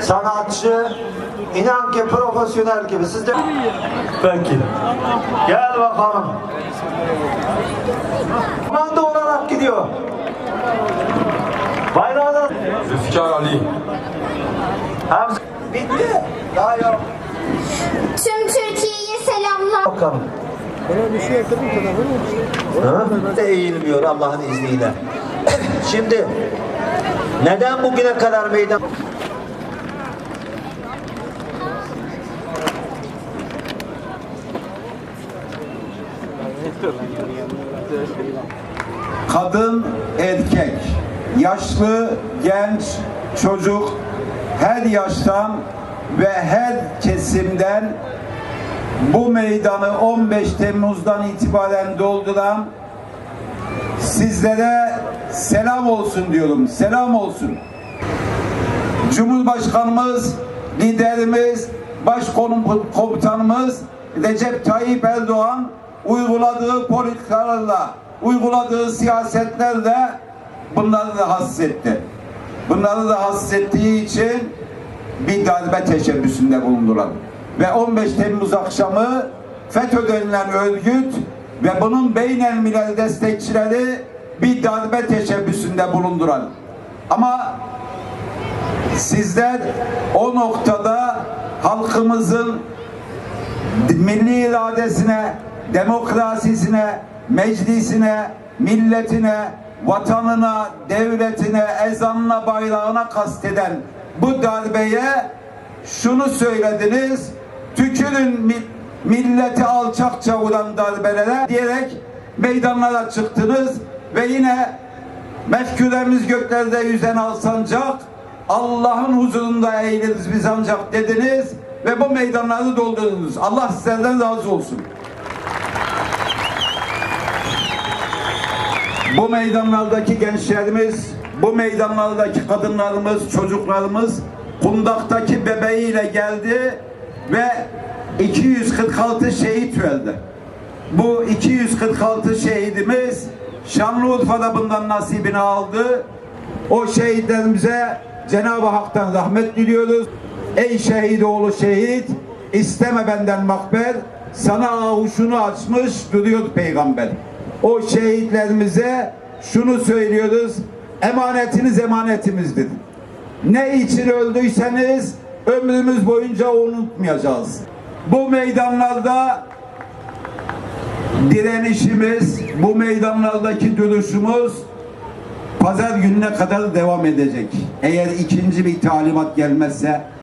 sanatçı, inan ki profesyonel gibi. Siz de... Peki. Gel bakalım. Komando olarak gidiyor. Bayrağı da... Zülfikar Ali. Hem... Bitti. Daha yok. Tüm Türkiye'ye selamlar. Bakalım. Ha? De eğilmiyor Allah'ın izniyle. Şimdi neden bugüne kadar meydan kadın, erkek, yaşlı, genç, çocuk her yaştan ve her kesimden bu meydanı 15 Temmuz'dan itibaren dolduran sizlere selam olsun diyorum. Selam olsun. Cumhurbaşkanımız, liderimiz, başkomutanımız Recep Tayyip Erdoğan uyguladığı politikalarla, uyguladığı siyasetlerle bunları rahatsız etti. Bunları rahatsız ettiği için bir darbe teşebbüsünde bulundular. Ve 15 Temmuz akşamı FETÖ denilen örgüt ve bunun beynelmilel destekçileri bir darbe bulundular. Ama sizler o noktada halkımızın milli iradesine, demokrasisine, meclisine, milletine, vatanına, devletine, ezanına, bayrağına kasteden bu darbeye şunu söylediniz, tükürün mi- milleti alçakça vuran darbelere diyerek meydanlara çıktınız ve yine Mefküremiz göklerde yüzen alsancak, Allah'ın huzurunda eğiliriz biz ancak dediniz ve bu meydanları doldurdunuz. Allah sizlerden razı olsun. Bu meydanlardaki gençlerimiz, bu meydanlardaki kadınlarımız, çocuklarımız kundaktaki bebeğiyle geldi ve 246 şehit verdi. Bu 246 şehidimiz Şanlıurfa'da bundan nasibini aldı. O şehitlerimize Cenab-ı Hak'tan rahmet diliyoruz. Ey şehit oğlu şehit, isteme benden makber, sana avuşunu açmış duruyor peygamber. O şehitlerimize şunu söylüyoruz, emanetiniz emanetimizdir. Ne için öldüyseniz ömrümüz boyunca unutmayacağız. Bu meydanlarda direnişimiz, bu meydanlardaki duruşumuz pazar gününe kadar devam edecek. Eğer ikinci bir talimat gelmezse